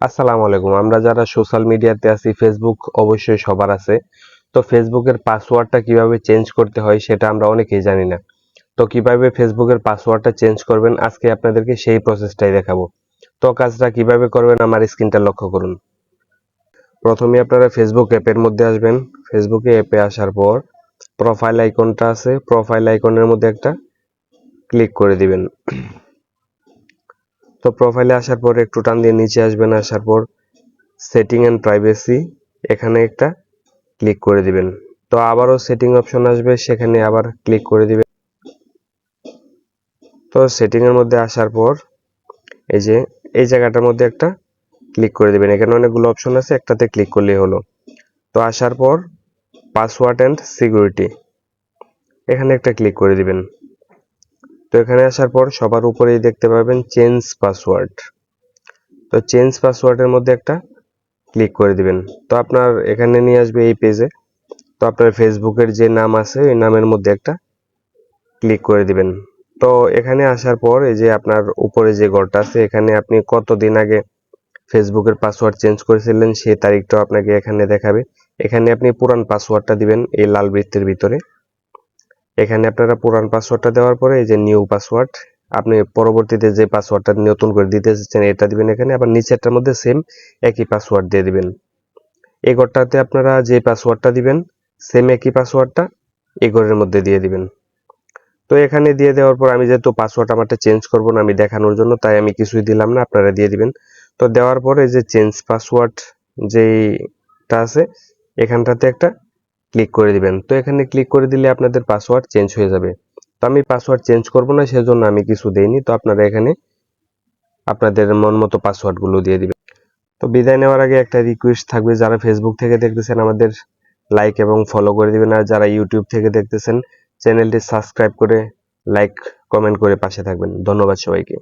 আসসালামু আলাইকুম। আমরা যারা সোশ্যাল মিডিয়াতে আছি ফেসবুক অবশ্যই সবার আছে। তো ফেসবুকের পাসওয়ার্ডটা কীভাবে চেঞ্জ করতে হয় সেটা আমরা অনেকেই জানি না। তো কীভাবে ফেসবুকের পাসওয়ার্ডটা চেঞ্জ করবেন? আজকে আপনাদেরকে সেই প্রসেসটাই দেখাবো। তো কাজটা কীভাবে করবেন আমার স্ক্রিনটা লক্ষ্য করুন। প্রথমে আপনারা ফেসবুক অ্যাপের মধ্যে আসবেন। ফেসবুকে অ্যাপে আসার পর প্রোফাইল আইকনটা আছে। প্রোফাইল আইকনের মধ্যে একটা ক্লিক করে দিবেন। তো প্রোফাইলে আসার পর একটু টান দিয়ে নিচে আসবেন, আসার পর সেটিং অ্যান্ড প্রাইভেসি এখানে একটা ক্লিক করে দিবেন। তো আবারও সেটিং অপশন আসবে, সেখানে আবার ক্লিক করে দিবেন। তো সেটিং এর মধ্যে আসার পর এই যে, এই জায়গাটার মধ্যে একটা ক্লিক করে দিবেন। এখানে অনেকগুলো অপশন আছে, একটাতে ক্লিক করলেই হলো। তো আসার পর পাসওয়ার্ড অ্যান্ড সিকিউরিটি এখানে একটা ক্লিক করে দিবেন। এখানে আসার পর সবার উপরেই দেখতে পাবেন চেঞ্জ পাসওয়ার্ড। তো চেঞ্জ পাসওয়ার্ডের মধ্যে একটা ক্লিক করে দিবেন। তো আপনার এখানে নিয়ে আসবে এই পেজে তো আপনার ফেসবুকের যে নাম আছে, ওই নামের মধ্যে একটা ক্লিক করে দিবেন। তো এখানে আসার পর এই যে আপনার উপরে যে ঘরটা আছে, এখানে আপনি কতদিন আগে ফেসবুকের পাসওয়ার্ড চেঞ্জ করেছিলেন সেই তারিখটাও আপনাকে এখানে দেখাবে। এখানে আপনি পুরান পাসওয়ার্ডটা দিবেন এই লাল বৃত্তের ভিতরে। এখানে আপনারা পুরান পাসওয়ার্ডটা দেওয়ার পরে এই যে নিউ পাসওয়ার্ড আপনি পরবর্তীতে যে পাসওয়ার্ডটা নতুন করে দিতে চাচ্ছেন এটা দিবেন এখানে, আবার নিচেরটার মধ্যে সেম একই পাসওয়ার্ড দিয়ে দিবেন। এই ঘরটাতে আপনারা যে পাসওয়ার্ডটা দিবেন সেম একই পাসওয়ার্ডটা এই ঘরের মধ্যে দিয়ে দিবেন। তো এখানে দিয়ে দেওয়ার পর আমি যেহেতু পাসওয়ার্ড আমারটা চেঞ্জ করব না, আমি দেখানোর জন্য, তাই আমি কিছুই দিলাম না, আপনারা দিয়ে দিবেন। তো দেওয়ার পরে যে চেঞ্জ পাসওয়ার্ড যেইটা আছে, এখানটাতে একটা ক্লিক করে দিবেন। তো এখানে ক্লিক করে দিলে আপনাদের পাসওয়ার্ড চেঞ্জ হয়ে যাবে। তো আমি পাসওয়ার্ড চেঞ্জ করব না, সেজন্য আমি কিছু দেইনি। তো আপনারা এখানে আপনাদের মন মতো পাসওয়ার্ডগুলো দিয়ে দিবেন। তো বিদায় নেওয়ার আগে একটা রিকোয়েস্ট থাকবে, যারা ফেসবুক থেকে দেখতেছেন আমাদের লাইক এবং ফলো করে দিবেন, আর যারা ইউটিউব থেকে দেখতেছেন চ্যানেলটি সাবস্ক্রাইব করে লাইক কমেন্ট করে পাশে থাকবেন। ধন্যবাদ সবাইকে।